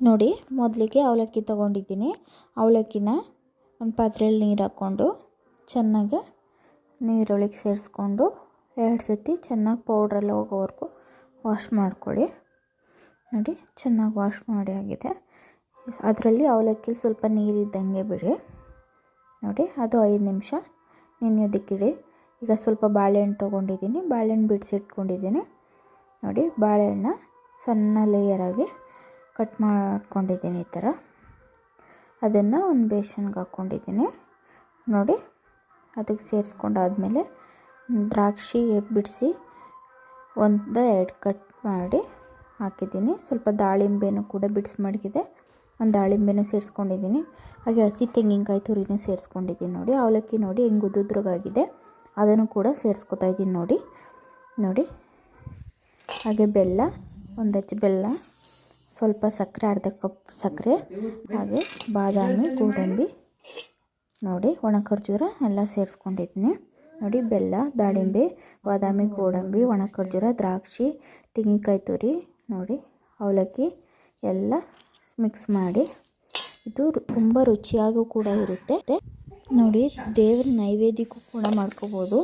ನೋಡಿ, ಮೊದಲಿಗೆ ಅವಲಕ್ಕಿ ತೊಗೊಂಡಿದ್ದೀನಿ. ಅವಲಕ್ಕಿನ ಒಂದು ಪಾತ್ರೆಯಲ್ಲಿ ನೀರು ಹಾಕ್ಕೊಂಡು ಚೆನ್ನಾಗಿ ನೀರೊಳಗೆ ಸೇರಿಸ್ಕೊಂಡು ಎರಡು ಸತಿ ಚೆನ್ನಾಗಿ ಪೌಡ್ರಲ್ಲಿ ಹೋಗೋವರೆಗೂ ವಾಶ್ ಮಾಡ್ಕೊಳ್ಳಿ. ನೋಡಿ, ಚೆನ್ನಾಗಿ ವಾಶ್ ಮಾಡಿ ಆಗಿದೆ. ಅದರಲ್ಲಿ ಅವಲಕ್ಕಿ ಸ್ವಲ್ಪ ನೀರಿದ್ದಂಗೆ ಬಿಡಿ. ನೋಡಿ, ಅದು ಐದು ನಿಮಿಷ ನೆನೆಯೋದಕ್ಕಿಡಿ. ಈಗ ಸ್ವಲ್ಪ ಬಾಳೆಹಣ್ಣು ತೊಗೊಂಡಿದ್ದೀನಿ. ಬಾಳೆಹಣ್ಣು ಬಿಡಿಸಿಟ್ಕೊಂಡಿದ್ದೀನಿ. ನೋಡಿ ಬಾಳೆಹಣ್ಣ ಸಣ್ಣ ಲೇಯರಾಗಿ ಕಟ್ ಮಾಡ್ಕೊಂಡಿದ್ದೀನಿ ಈ ಥರ. ಅದನ್ನು ಒಂದು ಬೇಸನ್ಗೆ ಹಾಕ್ಕೊಂಡಿದ್ದೀನಿ. ನೋಡಿ, ಅದಕ್ಕೆ ಸೇರಿಸ್ಕೊಂಡಾದಮೇಲೆ ದ್ರಾಕ್ಷಿ ಬಿಡಿಸಿ ಒಂದು ಎರಡು ಕಟ್ ಮಾಡಿ ಹಾಕಿದ್ದೀನಿ. ಸ್ವಲ್ಪ ದಾಳಿಂಬೆನೂ ಕೂಡ ಬಿಡಿಸಿ ಮಡಗಿದೆ. ಒಂದು ದಾಳಿಂಬೆನೂ ಸೇರಿಸ್ಕೊಂಡಿದ್ದೀನಿ. ಹಾಗೆ ಹಸಿ ತೆಂಗಿನಕಾಯಿ ತುರಿನೂ ಸೇರಿಸ್ಕೊಂಡಿದ್ದೀನಿ ನೋಡಿ. ಅವಲಕ್ಕಿ ನೋಡಿ ಹೆಂಗೆ ಉದ್ದುದ್ರಗಾಗಿದೆ ಅದನ್ನು ಕೂಡ ಸೇರಿಸ್ಕೊತಾ ಇದ್ದೀನಿ ನೋಡಿ. ನೋಡಿ, ಹಾಗೆ ಬೆಲ್ಲ, ಒಂದು ಹಚ್ಚು ಬೆಲ್ಲ ಸ್ವಲ್ಪ ಸಕ್ಕರೆ, ಅರ್ಧ ಕಪ್ ಸಕ್ಕರೆ, ಹಾಗೆ ಬಾದಾಮಿ, ಗೋಡಂಬಿ. ನೋಡಿ ಒಣ ಖರ್ಜೂರ ಎಲ್ಲ ಸೇರಿಸ್ಕೊಂಡಿದ್ದೀನಿ. ನೋಡಿ, ಬೆಲ್ಲ, ದಾಳಿಂಬೆ, ಬಾದಾಮಿ, ಗೋಡಂಬಿ ಒಣ ಖರ್ಜೂರ ದ್ರಾಕ್ಷಿ, ತೆಂಗಿನಕಾಯಿ ತುರಿ, ನೋಡಿ, ಅವಲಕ್ಕಿ ಎಲ್ಲ ಮಿಕ್ಸ್ ಮಾಡಿ. ಇದು ತುಂಬ ರುಚಿಯಾಗೂ ಕೂಡ ಇರುತ್ತೆ. ನೋಡಿ, ದೇವ್ರ ನೈವೇದ್ಯಕ್ಕೂ ಕೂಡ ಮಾಡ್ಕೋಬೋದು.